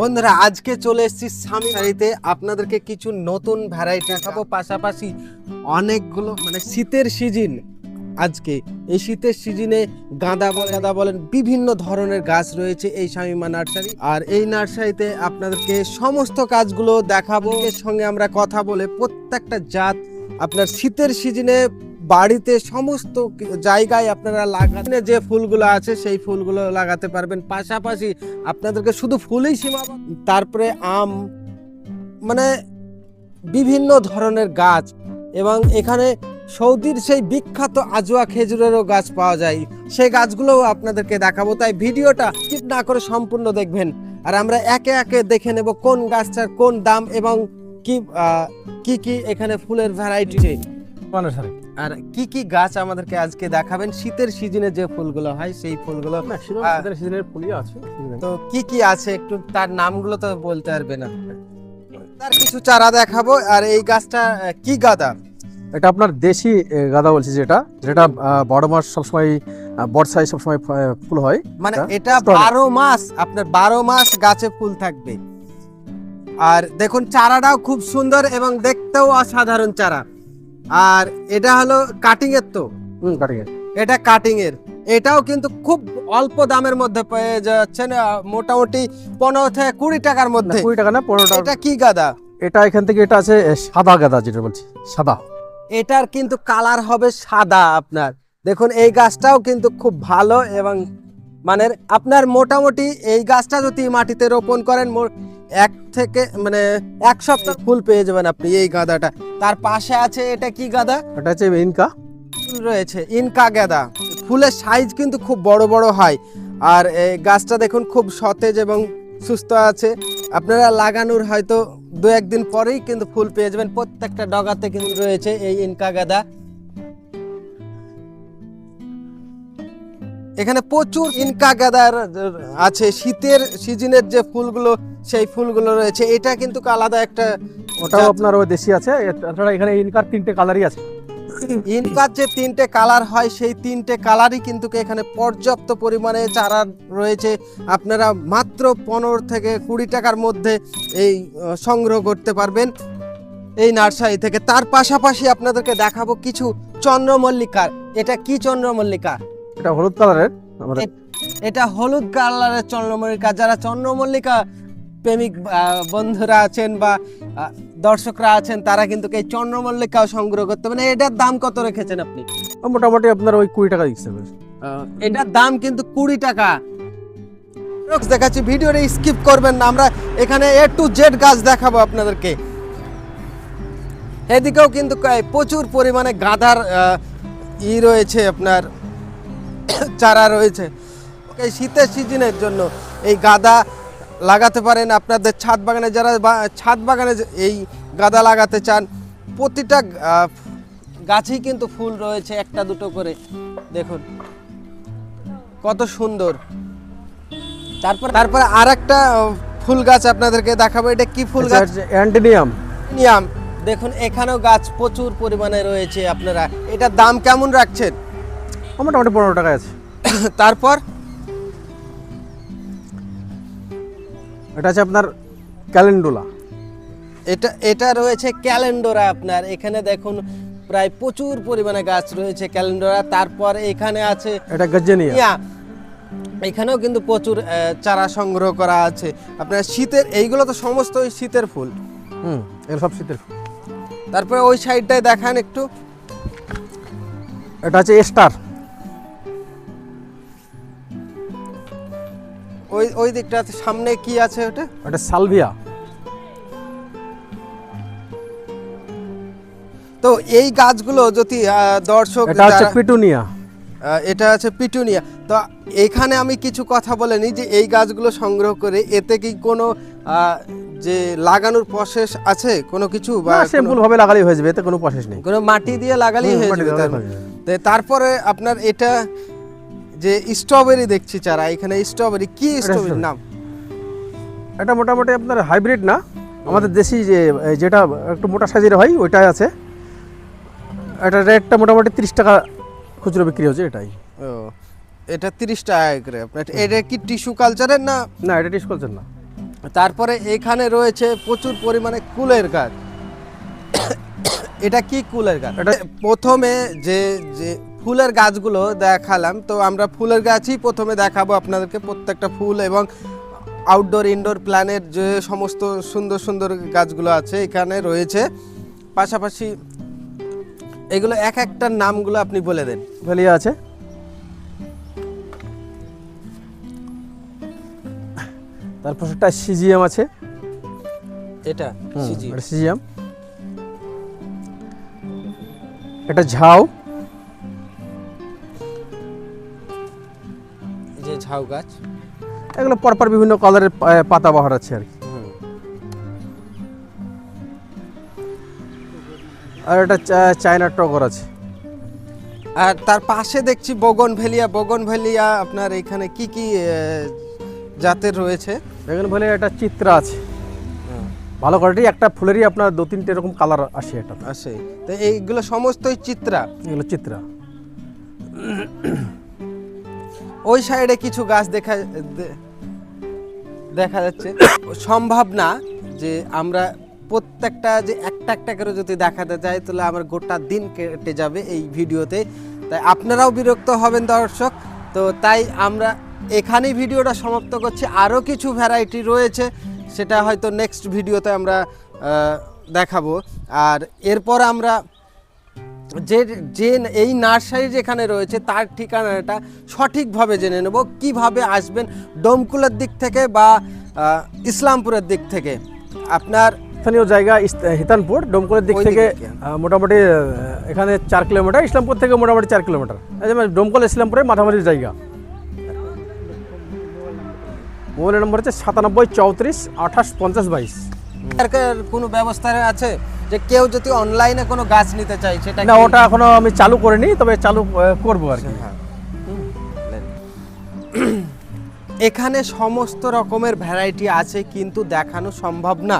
বন্ধুরা, আজকে চলে এসেছি স্বামী বাড়িতে। আপনাদেরকে কিছু নতুন ভ্যারাইটি দেখাবো। পাশাপাশি অনেকগুলো মানে শীতের সিজন আজকে এই শীতের সিজনে গাঁদা গাঁদা বলেন বিভিন্ন ধরনের গাছ রয়েছে এই স্বামীমা নার্সারি। আর এই নার্সারিতে আপনাদেরকে সমস্ত কাজগুলো দেখাবো। এর সঙ্গে আমরা কথা বলে প্রত্যেকটা জাত আপনার শীতের সিজনে বাড়িতে সমস্ত জায়গায় আপনারা লাগাতে যে ফুলগুলো আছে, সেই ফুলগুলো লাগাতে পারবেন। পাশাপাশি আপনাদেরকে শুধু ফুলই সীমাবদ্ধ তারপরে আম মানে বিভিন্ন ধরনের গাছ এবং এখানে সৌদির সেই বিখ্যাত আজোয়া খেজুরেরও গাছ পাওয়া যায়। সেই গাছগুলোও আপনাদেরকে দেখাবো। তাই ভিডিওটা স্কিপ না করে সম্পূর্ণ দেখবেন। আর আমরা একে একে দেখে নেব কোন গাছটার কোন দাম এবং কি কি এখানে ফুলের ভ্যারাইটি আর। কি কি গাছ আমাদেরকে আজকে দেখাবেন? শীতের সিজনে যে ফুলগুলো হয় সেই ফুলগুলো শীতের সিজনের ফুলই আছে। তো কি কি আছে একটু তার নামগুলো তো বলতে পারবে না। তার কিছু চারা দেখাবো। আর এই গাছটা কি গাদা? এটা আপনার দেশি গাদা বলছি যেটা। যেটা বারো মাস সবসময় বর্ষায় সবসময় ফুল হয়। মানে এটা এটা বারো মাস আপনার বারো মাস গাছে ফুল থাকবে। আর দেখুন চারাটাও খুব সুন্দর এবং দেখতেও অসাধারণ চারা। আর এটা হলো কাটিং এর তো। হুম কাটিং এটা কাটিং এর এটাও কিন্তু খুব অল্প দামের মধ্যে পেয়ে যাচ্ছেন মোটামুটি পনেরো থেকে কুড়ি টাকার মধ্যে। কুড়ি টাকা না পনেরো টাকা। এটা কি গাদা? এটা এখান থেকে এটা আছে সাদা গাঁদা যেটা বলছি সাদা। এটার কিন্তু কালার হবে সাদা আপনার। দেখুন এই গাছটাও কিন্তু খুব ভালো এবং মানে আপনার মোটামুটি এই গাছটা যদি মাটিতে রোপণ করেন এক থেকে মানে এক সপ্তাহ ফুল পেয়ে যাবেন আপনি এই গাঁদাটা। তার পাশে আছে এটা কি গাঁদা? এটা হচ্ছে ইনকা। রয়েছে ইনকা গাঁদা। ফুলের সাইজ কিন্তু খুব বড় বড় হয়। আর এই গাছটা দেখুন খুব সতেজ এবং সুস্থ আছে। আপনারা লাগানোর হয়তো দু একদিন পরেই কিন্তু ফুল পেয়ে যাবেন। প্রত্যেকটা ডগাতে কিন্তু রয়েছে এই ইনকা গাঁদা। এখানে প্রচুর ইনকা গাঁদার আছে। শীতের সিজনের যে ফুলগুলো সেই ফুলগুলো রয়েছে। এটা কিন্তু আলাদা একটা ওটাও। আপনার ওই দেশি আছে। তাছাড়া এখানে ইনকার তিনটে কালারই আছে। ইনকার যে তিনটে কালার হয় সেই তিনটে কালারই কিন্তু এখানে পর্যাপ্ত পরিমাণে চারা রয়েছে। আপনারা মাত্র পনেরো থেকে কুড়ি টাকার মধ্যে এই সংগ্রহ করতে পারবেন এই নার্সারি থেকে। তার পাশাপাশি আপনাদেরকে দেখাবো কিছু চন্দ্রমল্লিকার। এটা কি চন্দ্রমল্লিকা এটা হলুদ কালারের? আমাদের এটা হলুদ কালারের চন্দ্রমল্লিকা। যারা চন্দ্রমল্লিকা প্রেমিক বন্ধুরা আছেন বা দর্শকরা আছেন তারা কিন্তু এই চন্দ্রমল্লিকাও সংগ্রহ করতে পারেন। এটার দাম কত রেখেছেন আপনি? মোটামুটি আপনার ওই কুড়ি টাকা দিচ্ছে এটার দাম কিন্তু কুড়ি টাকা। দেখাচ্ছি ভিডিওটা স্কিপ করবেন না। আমরা এখানে এ টু জেড গাছ দেখাবো আপনাদেরকে। এদিকেও কিন্তু প্রচুর পরিমাণে গাঁদার ই রয়েছে আপনার। চারা রয়েছে। এই শীতের সিজনের জন্য এই গাদা লাগাতে পারেন। আপনাদের ছাদ বাগানে যারা ছাদ বাগানে যে- এই গাদা লাগাতে চান প্রতিটা গাছেই কিন্তু ফুল রয়েছে একটা দুটো করে। দেখুন কত সুন্দর। তারপর তারপরে আর একটা ফুল গাছ আপনাদেরকে দেখাবো। এটা কি ফুল গাছ? অ্যান্টিনিয়াম নিয়াম দেখুন এখানেও গাছ প্রচুর পরিমাণে রয়েছে আপনারা। এটার দাম কেমন রাখছেন? মোটামুটি পনেরো টাকা আছে। তারপর? এটা আছে আপনার ক্যালেন্ডুলা। এটা এটা রয়েছে ক্যালেন্ডোরা আপনার। এখানে দেখুন প্রায় প্রচুর পরিমাণে গাছ রয়েছে ক্যালেন্ডোরা। তারপর এখানে আছে এটা গজ্জেনিয়া এখানেও কিন্তু প্রচুর চারা সংগ্রহ করা আছে। আপনার শীতের এইগুলো তো সমস্ত ওই শীতের ফুল। হুম এগুলো সব শীতের ফুল। তারপরে ওই সাইডটায় দেখান একটু। এটা আছে স্টার ওই ওই দিকটা সামনে কি আছে ওটা? এটা সালভিয়া। তো এই গাছগুলো যদি দর্শক এটা হচ্ছে পিটুনিয়া। এটা আছে পিটুনিয়া। তো এখানে আমি কিছু কথা বলে নিই যে এই গাছগুলো সংগ্রহ করে এতে কি কোনো যে লাগানোর প্রসেস আছে? কোনো কিছু বা সিম্পল ভাবে লাগালেই হয়ে যাবে এতে কোনো প্রসেস নেই। কোনো মাটি দিয়ে লাগালেই হয়ে যাবে তারপরে আপনার এটা যে স্ট্রবেরি দেখছি চারা এখানে স্ট্রবেরি কি স্ট্রবেরির নাম? এটা মোটামুটি আপনার হাইব্রিড না? আমাদের দেশি যে যেটা একটু মোটা সাইজের হয় ওইটাই আছে। এটা রেটটা মোটামুটি তিরিশ টাকা খুচরো বিক্রি হচ্ছে এটাই। ও এটা তিরিশ টাকা করে। আপনার এটা কি টিস্যু কালচারের না? না এটা টিস্যু কালচার না। তারপরে এখানে রয়েছে প্রচুর পরিমাণে কুলের গাছ। এটা কি কুলের গাছ? এটা- প্রথমে যে যে ফুলের গাছগুলো দেখালাম। তো আমরা ফুলের গাছই প্রথমে দেখাবো আপনাদেরকে প্রত্যেকটা ফুল এবং আউটডোর ইনডোর প্ল্যানের যে সমস্ত সুন্দর সুন্দর গাছগুলো আছে এখানে রয়েছে। পাশাপাশি এগুলো এক একটার নামগুলো আপনি বলে দেন। ভ্যালিয়া আছে। তারপর একটা সিজিএম আছে। এটা সিজি এটা সিজিএম। এটা ঝাউ। ঝাউ গাছ? এগুলো পরপর বিভিন্ন কালারের পাতা বাহার আছে আর কি। আর এটা চায়না টগর আছে। আর তার পাশে দেখছি বগন ভেলিয়া। বগন ভেলিয়া আপনার এখানে কি কি জাতের রয়েছে? এখানে বলে একটা চিত্রা আছে। ভালো কোয়ালিটি একটা ফুলেরই আপনার দু তিনটে এরকম কালার আসে এটা আছে তো এইগুলো সমস্তই চিত্রা? এগুলো চিত্রা। ওই সাইডে কিছু গাছ দেখা দেখা যাচ্ছে। সম্ভব না যে আমরা প্রত্যেকটা যে একটা একটা করে যদি দেখাতে যাই, তাহলে আমার গোটা দিন কেটে যাবে এই ভিডিওতে। তাই আপনারাও বিরক্ত হবেন দর্শক। তো তাই আমরা এখানেই ভিডিওটা সমাপ্ত করছি। আরও কিছু ভ্যারাইটি রয়েছে, সেটা হয়তো নেক্সট ভিডিওতে আমরা দেখাবো। আর এরপর আমরা যে যে এই নার্সারি যেখানে রয়েছে তার ঠিকানাটা সঠিকভাবে জেনে নেব কীভাবে আসবেন ডোমকুলের দিক থেকে বা ইসলামপুরের দিক থেকে। আপনার স্থানীয় জায়গা হিতানপুর ডোমকলের দিক থেকে মোটামুটি এখানে চার কিলোমিটার ইসলামপুর থেকে মোটামুটি চার কিলোমিটার। মানে ডোমকল ইসলামপুরের মাঝামাঝি জায়গা। মোবাইল নম্বর হচ্ছে সাতানব্বই চৌত্রিশ আঠাশ পঞ্চাশ বাইশ। কোনো ব্যবস্থা আছে? যে কেউ যদি অনলাইনে কোনো গাছ নিতে চায় সেটা না ওটা এখনও আমি চালু করিনি তবে চালু করব আর কি। হ্যাঁ। এখানে সমস্ত রকমের ভ্যারাইটি আছে কিন্তু দেখানো সম্ভব না।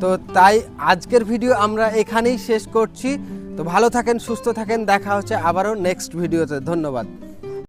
তো তাই আজকের ভিডিও আমরা এখানেই শেষ করছি। তো ভালো থাকেন সুস্থ থাকেন দেখা হচ্ছে আবারও নেক্সট ভিডিওতে ধন্যবাদ।